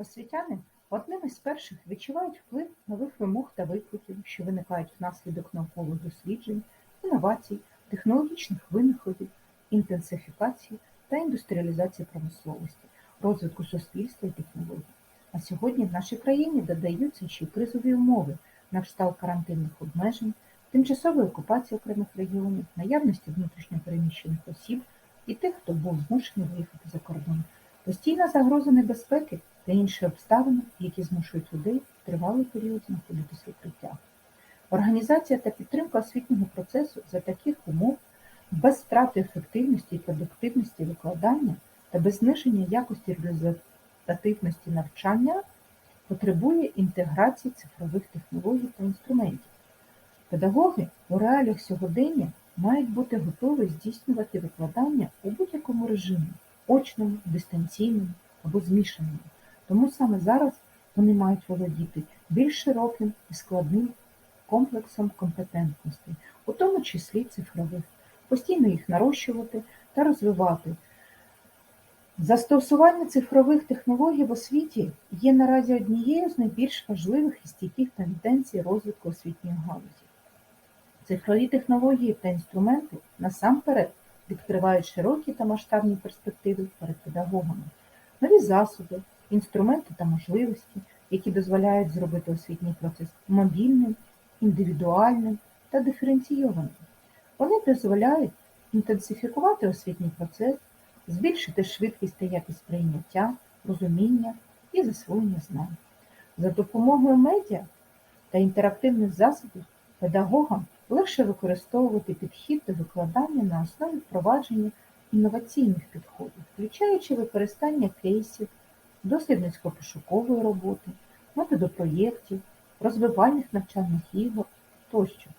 Освітяни одними із перших відчувають вплив нових вимог та викликів, що виникають внаслідок наукових досліджень, інновацій, технологічних винаходів, інтенсифікації та індустріалізації промисловості, розвитку суспільства і технологій. А сьогодні в нашій країні додаються ще й кризові умови на кшталт карантинних обмежень, тимчасової окупації окремих регіонів, наявності внутрішньо переміщених осіб і тих, хто був змушений виїхати за кордон, постійна загроза небезпеки та інші обставини, які змушують людей в тривалий період знаходитися в укриттях. Організація та підтримка освітнього процесу за таких умов без втрати ефективності і продуктивності викладання та без зниження якості результативності навчання потребує інтеграції цифрових технологій та інструментів. Педагоги у реаліях сьогодення мають бути готові здійснювати викладання у будь-якому режимі очному, дистанційному або змішаному. Тому саме зараз вони мають володіти більш широким і складним комплексом компетентностей, у тому числі цифрових, постійно їх нарощувати та розвивати. Застосування цифрових технологій в освіті є наразі однією з найбільш важливих і стійких тенденцій розвитку освітньої галузі. Цифрові технології та інструменти насамперед відкривають широкі та масштабні перспективи перед педагогами, нові засоби, інструменти та можливості, які дозволяють зробити освітній процес мобільним, індивідуальним та диференційованим. Вони дозволяють інтенсифікувати освітній процес, збільшити швидкість та якість прийняття, розуміння і засвоєння знань. За допомогою медіа та інтерактивних засобів педагогам легше використовувати підхід до викладання на основі впровадження інноваційних підходів, включаючи використання кейсів, дослідницько-пошукової роботи, методу проєктів, розвивальних навчальних ігор тощо.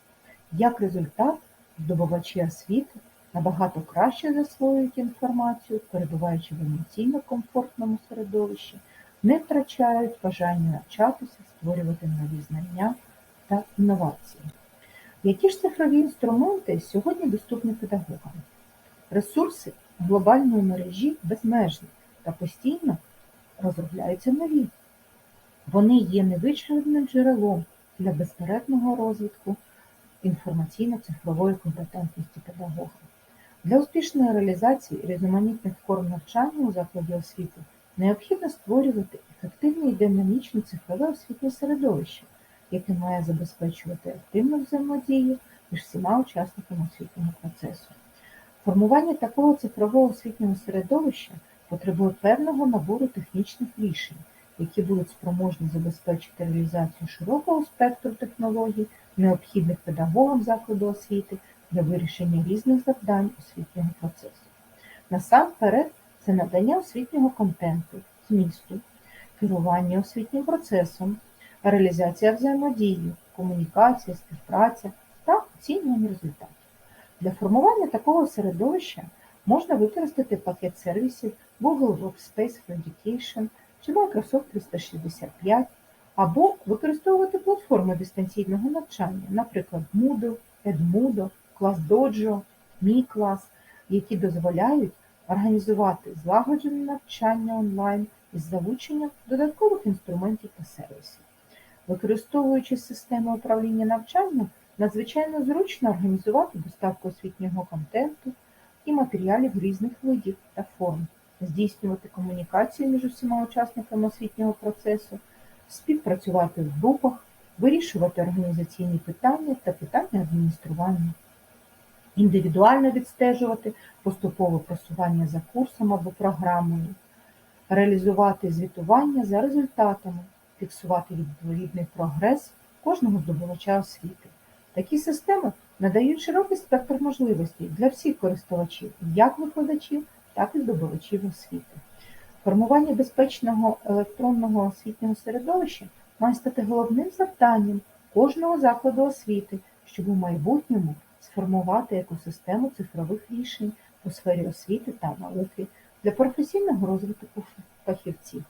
Як результат, здобувачі освіти набагато краще засвоюють інформацію, перебуваючи в емоційно комфортному середовищі, не втрачають бажання навчатися, створювати нові знання та інновації. Які ж цифрові інструменти сьогодні доступні педагогам? Ресурси глобальної мережі безмежні та постійно розробляються нові. Вони є невичерпним джерелом для безперервного розвитку інформаційно-цифрової компетентності педагога. Для успішної реалізації різноманітних форм навчання у закладі освіти необхідно створювати ефективне і динамічне цифрове освітнє середовище, яке має забезпечувати активну взаємодію між всіма учасниками освітнього процесу. Формування такого цифрового освітнього середовища потребує певного набору технічних рішень, які будуть спроможні забезпечити реалізацію широкого спектру технологій, необхідних педагогам закладу освіти для вирішення різних завдань освітнього процесу. Насамперед, це надання освітнього контенту, змісту, керування освітнім процесом, реалізація взаємодії, комунікація, співпраця та оцінювання результатів. Для формування такого середовища можна використати пакет сервісів Google Workspace for Education чи Microsoft 365, або використовувати платформи дистанційного навчання, наприклад, Moodle, Edmodo, ClassDojo, MiClass, які дозволяють організувати злагоджене навчання онлайн із залученням додаткових інструментів та сервісів. Використовуючи систему управління навчанням, надзвичайно зручно організувати доставку освітнього контенту і матеріалів різних видів та форм, здійснювати комунікацію між усіма учасниками освітнього процесу, співпрацювати в групах, вирішувати організаційні питання та питання адміністрування, індивідуально відстежувати поступове просування за курсом або програмою, реалізувати звітування за результатами, фіксувати відповідний прогрес кожного здобувача освіти. Такі системи надають широкий спектр можливостей для всіх користувачів, як викладачів, так і здобувачів освіти. Формування безпечного електронного освітнього середовища має стати головним завданням кожного закладу освіти, щоб у майбутньому сформувати екосистему цифрових рішень у сфері освіти та науки для професійного розвитку фахівців.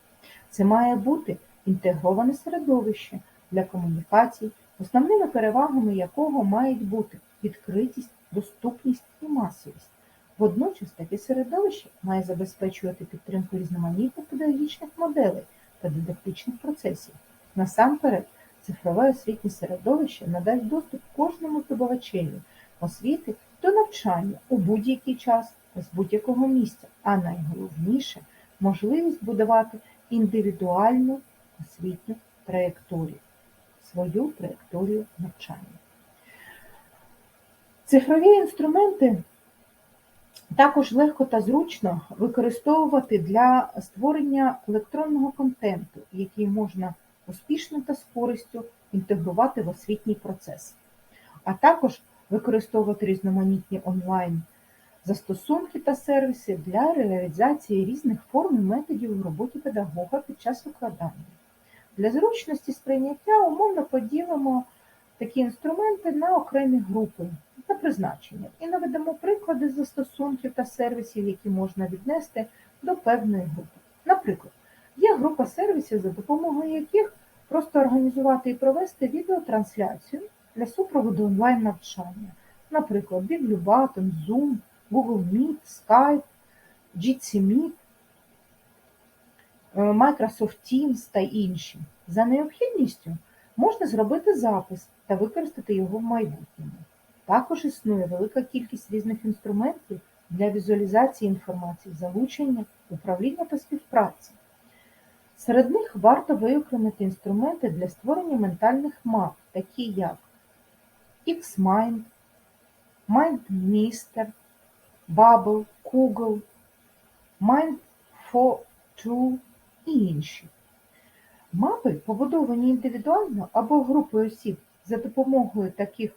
Це має бути інтегроване середовище для комунікацій, основними перевагами якого мають бути відкритість, доступність і масовість. Водночас таке середовище має забезпечувати підтримку різноманітних педагогічних моделей та дидактичних процесів. Насамперед, цифрове освітнє середовище надасть доступ кожному здобувачеві освіти до навчання у будь-який час з будь-якого місця, а найголовніше можливість будувати індивідуальну освітню траєкторію, свою траєкторію навчання. Цифрові інструменти також легко та зручно використовувати для створення електронного контенту, який можна успішно та з користю інтегрувати в освітній процес, а також використовувати різноманітні онлайн застосунки та сервіси для реалізації різних форм і методів у роботі педагога під час викладання. Для зручності сприйняття умовно поділимо такі інструменти на окремі групи та призначення і наведемо приклади застосунків та сервісів, які можна віднести до певної групи. Наприклад, є група сервісів, за допомогою яких просто організувати і провести відеотрансляцію для супроводу онлайн-навчання, наприклад, Біблюбатон, Zoom, Google Meet, Skype, Meet, Microsoft Teams та інші. За необхідністю можна зробити запис та використати його в майбутньому. Також існує велика кількість різних інструментів для візуалізації інформації, залучення, управління та співпраці. Серед них варто виокремити інструменти для створення ментальних мап, такі як XMind, MindMeister, Bubble, Google, Mind4True і інші. Мапи, побудовані індивідуально або групою осіб за допомогою таких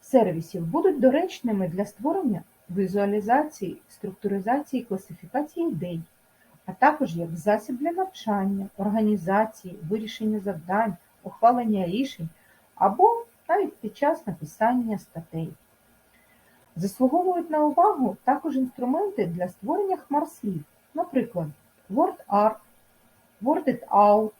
сервісів, будуть доречними для створення візуалізації, структуризації класифікації ідей, а також як засіб для навчання, організації, вирішення завдань, ухвалення рішень або навіть під час написання статей. Заслуговують на увагу також інструменти для створення хмарслів, наприклад, WordArt, WordItOut,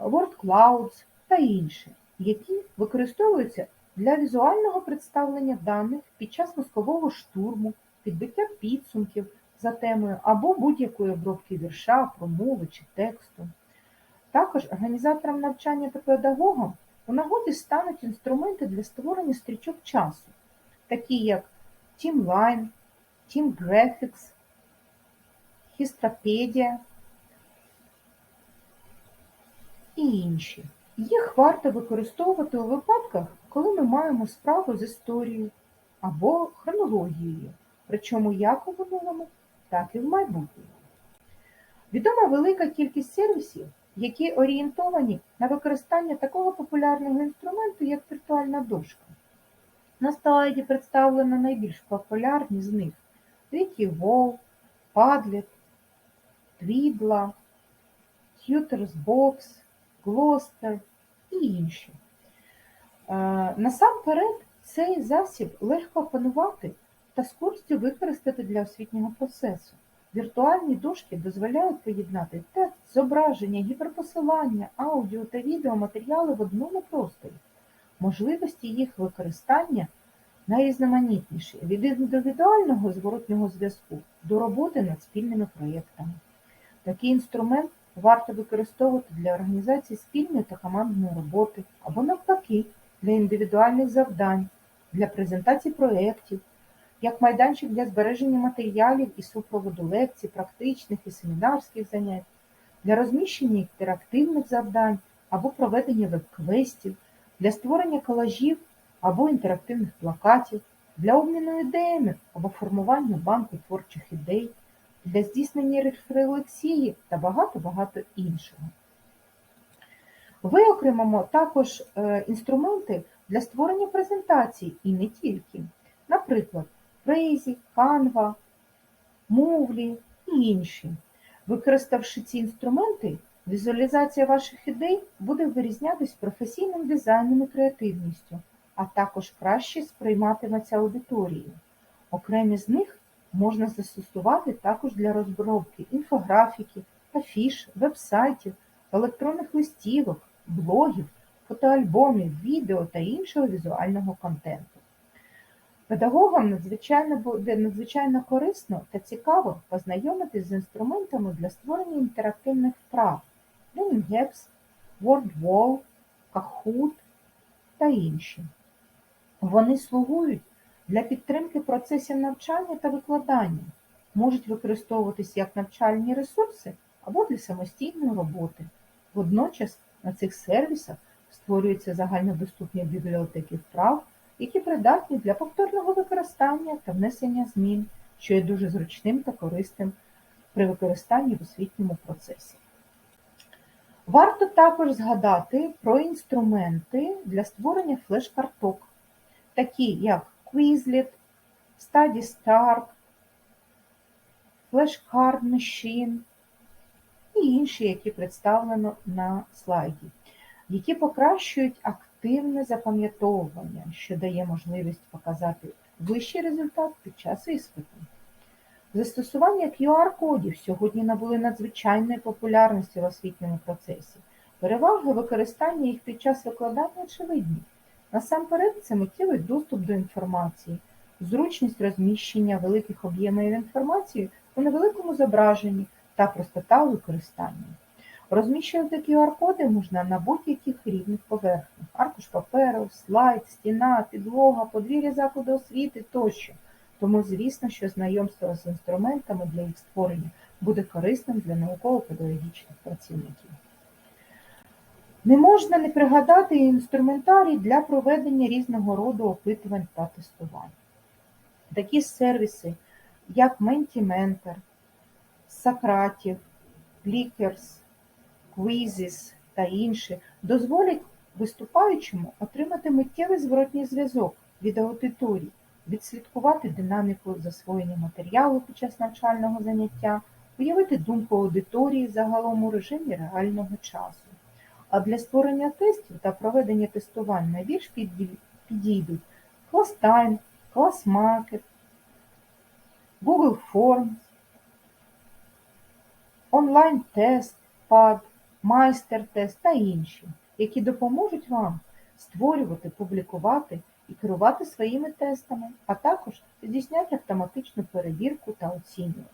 WordClouds та інші, які використовуються для візуального представлення даних під час мозкового штурму, підбиття підсумків за темою або будь-якої обробки вірша, промови чи тексту. Також організаторам навчання та педагогам у нагоді стануть інструменти для створення стрічок часу, такі як TeamLine, TeamGraphics, Histopedia і інші. Їх варто використовувати у випадках, коли ми маємо справу з історією або хронологією, причому як у минулому, так і в майбутньому. Відома велика кількість сервісів, які орієнтовані на використання такого популярного інструменту, як віртуальна дошка. На слайді представлено найбільш популярні з них Wikivol, Padlet, Twidla, Tutorsbox, Gloucester і інші. Е, насамперед, цей засіб легко опанувати та з користю використати для освітнього процесу. Віртуальні дошки дозволяють поєднати текст, зображення, гіперпосилання, аудіо та відеоматеріали в одному просторі. Можливості їх використання найрізноманітніші від індивідуального зворотнього зв'язку до роботи над спільними проєктами. Такий інструмент варто використовувати для організації спільної та командної роботи або навпаки для індивідуальних завдань, для презентації проєктів, як майданчик для збереження матеріалів і супроводу лекцій, практичних і семінарських занять, для розміщення інтерактивних завдань або проведення веб-квестів, для створення колажів або інтерактивних плакатів, для обміну ідеями або формування банку творчих ідей, для здійснення рефлексії та багато-багато іншого. Виокремимо також е, інструменти для створення презентацій і не тільки. Наприклад, Prezi, Canva, Moodle і інші. Використавши ці інструменти, візуалізація ваших ідей буде вирізнятись професійним дизайном і креативністю, а також краще сприйматиметься аудиторією. Окремі з них можна застосувати також для розробки інфографіки, афіш, веб-сайтів, електронних листівок, блогів, фотоальбомів, відео та іншого візуального контенту. Педагогам надзвичайно буде надзвичайно корисно та цікаво познайомитись з інструментами для створення інтерактивних вправ Learning Apps, WordWall, Kahoot та інші. Вони слугують для підтримки процесів навчання та викладання, можуть використовуватись як навчальні ресурси або для самостійної роботи. Водночас на цих сервісах створюються загальнодоступні бібліотеки вправ, які придатні для повторного використання та внесення змін, що є дуже зручним та корисним при використанні в освітньому процесі. Варто також згадати про інструменти для створення флеш-карток, такі як Quizlet, StudyStar, Flashcard Machine і інші, які представлено на слайді, які покращують активне запам'ятовування, що дає можливість показати вищий результат під час іспиту. Застосування QR-кодів сьогодні набули надзвичайної популярності в освітньому процесі. Переваги використання їх під час викладання очевидні. Насамперед, це миттєвий доступ до інформації, зручність розміщення великих об'ємів інформації у невеликому зображенні та простота у використанні. Розміщувати QR-коди можна на будь-яких рівних поверхнях: аркуш паперу, слайд, стіна, підлога, подвір'я закладу освіти тощо. Тому, звісно, що знайомство з інструментами для їх створення буде корисним для науково-педагогічних працівників. Не можна не пригадати і інструментарій для проведення різного роду опитувань та тестувань. Такі сервіси, як Mentimentor, Socrative, Clickers, Quizzes та інші, дозволять виступаючому отримати миттєвий зворотній зв'язок від аудиторії, відслідкувати динаміку засвоєння матеріалу під час навчального заняття, уявити думку аудиторії загалом у режимі реального часу. А для створення тестів та проведення тестувань найбільш підійдуть ClassTime, ClassMarket, Google Forms, онлайн-тест, PAD, майстер-тест та інші, які допоможуть вам створювати, публікувати і керувати своїми тестами, а також здійсняти автоматичну перевірку та оцінювання.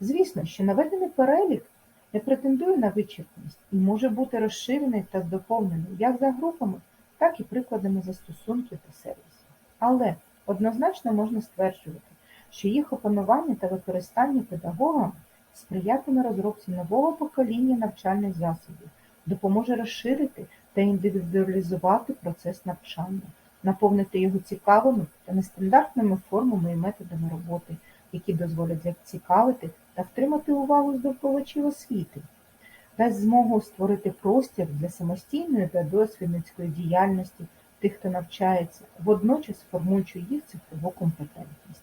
Звісно, що наведений перелік не претендує на вичерпність і може бути розширений та доповнений як за групами, так і прикладами застосунків та сервісів. Але однозначно можна стверджувати, що їх опанування та використання педагогами сприятиме розробці нового покоління навчальних засобів, допоможе розширити та індивідуалізувати процес навчання, наповнити його цікавими та нестандартними формами і методами роботи, які дозволять зацікавити та втримати увагу здобувачів освіти, дасть змогу створити простір для самостійної та дослідницької діяльності тих, хто навчається, водночас формуючи їх цифрову компетентність.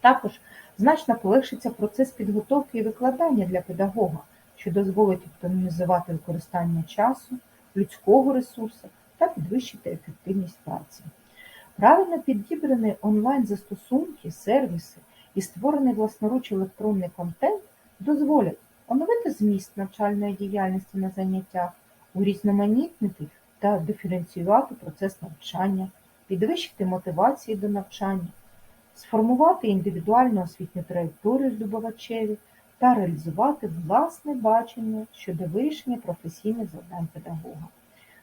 Також значно полегшиться процес підготовки і викладання для педагога, що дозволить оптимізувати використання часу, людського ресурсу та підвищити ефективність праці. Правильно підібрані онлайн-застосунки, сервіси і створений власноруч електронний контент дозволять оновити зміст навчальної діяльності на заняттях, урізноманітнити та диференціювати процес навчання, підвищити мотивації до навчання, сформувати індивідуальну освітню траєкторію здобувачеві та реалізувати власне бачення щодо вирішення професійних завдань педагога.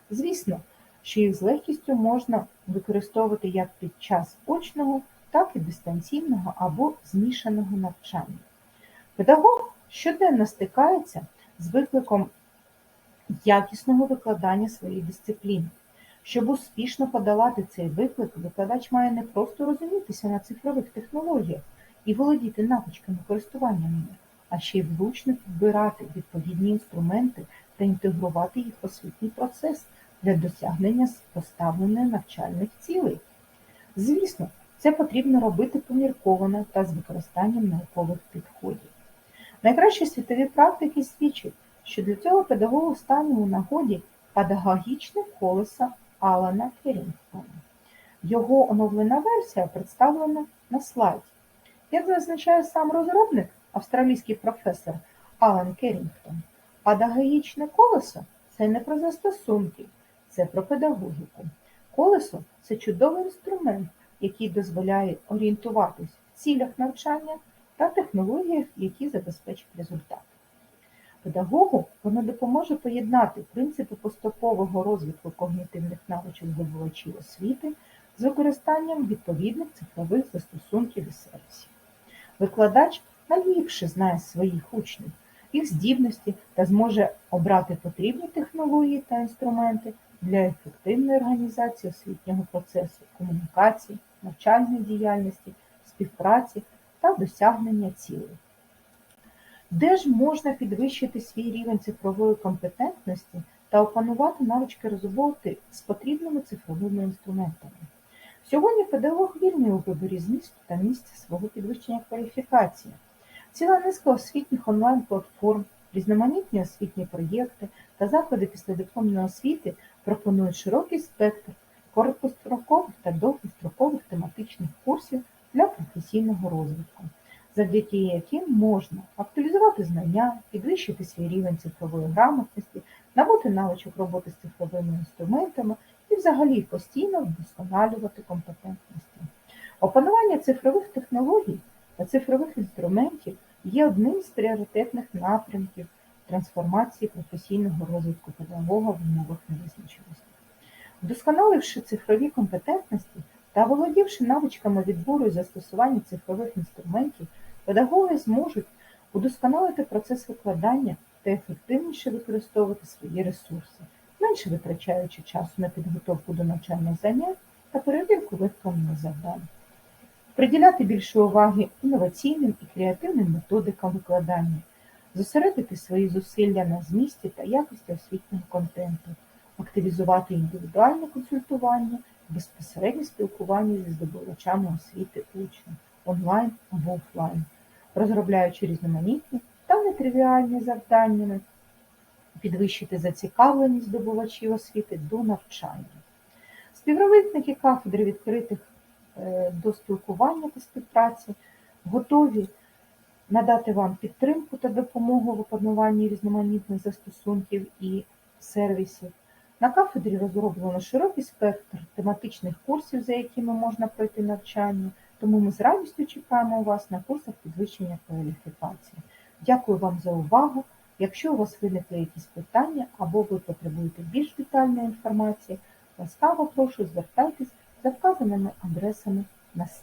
Звісно, що їх з легкістю можна використовувати як під час очного, так і дистанційного або змішаного навчання. Педагог щоденно стикається з викликом якісного викладання своєї дисципліни. Щоб успішно подолати цей виклик, викладач має не просто розумітися на цифрових технологіях і володіти навичками користування ними, а ще й влучно підбирати відповідні інструменти та інтегрувати їх в освітній процес для досягнення поставлених навчальних цілей. Звісно, це потрібно робити помірковано та з використанням наукових підходів. Найкращі світові практики свідчать, що для цього педагогу стане у нагоді педагогічне колесо Алана Керінгтона. Його оновлена версія представлена на слайді. Як зазначає сам розробник, австралійський професор Алан Керінгтон, педагогічне колесо це не про застосунки, це про педагогіку. Колесо це чудовий інструмент, який дозволяє орієнтуватись в цілях навчання та технологіях, які забезпечать результат. Педагогу воно допоможе поєднати принципи поступового розвитку когнітивних навичок здобувачів освіти з використанням відповідних цифрових застосунків і сервісів. Викладач найліпше знає своїх учнів, їх здібності та зможе обрати потрібні технології та інструменти для ефективної організації освітнього процесу, комунікації, навчальної діяльності, співпраці та досягнення цілей. Де ж можна підвищити свій рівень цифрової компетентності та опанувати навички роботи з потрібними цифровими інструментами? Сьогодні педагог вільний у виборі змісту та місця свого підвищення кваліфікації. Ціла низка освітніх онлайн-платформ, різноманітні освітні проєкти та заклади післядипломної освіти пропонують широкий спектр короткострокових та довгострокових тематичних курсів для професійного розвитку, завдяки яким можна актуалізувати знання, підвищити свій рівень цифрової грамотності, набути навичок роботи з цифровими інструментами і взагалі постійно вдосконалювати компетентності. Опанування цифрових технологій та цифрових інструментів є одним з пріоритетних напрямків трансформації професійного розвитку педагога в умовах невизначеності. Вдосконаливши цифрові компетентності та володівши навичками відбору і застосування цифрових інструментів, педагоги зможуть удосконалити процес викладання та ефективніше використовувати свої ресурси, менше витрачаючи часу на підготовку до навчальних занять та перевірку виконаних завдань. Приділяти більше уваги інноваційним і креативним методикам викладання, зосередити свої зусилля на змісті та якості освітнього контенту, активізувати індивідуальне консультування, безпосереднє спілкування зі здобувачами освіти учнів онлайн або офлайн, розробляючи різноманітні та нетривіальні завдання, підвищити зацікавленість здобувачів освіти до навчання. Співробітники кафедри відкритих е, до спілкування та співпраці готові надати вам підтримку та допомогу в опануванні різноманітних застосунків і сервісів. На кафедрі розроблено широкий спектр тематичних курсів, за якими можна пройти навчання, тому ми з радістю чекаємо вас на курсах підвищення кваліфікації. Дякую вам за увагу. Якщо у вас виникли якісь питання або ви потребуєте більш детальної інформації, ласкаво прошу звертайтесь за вказаними адресами на сайті.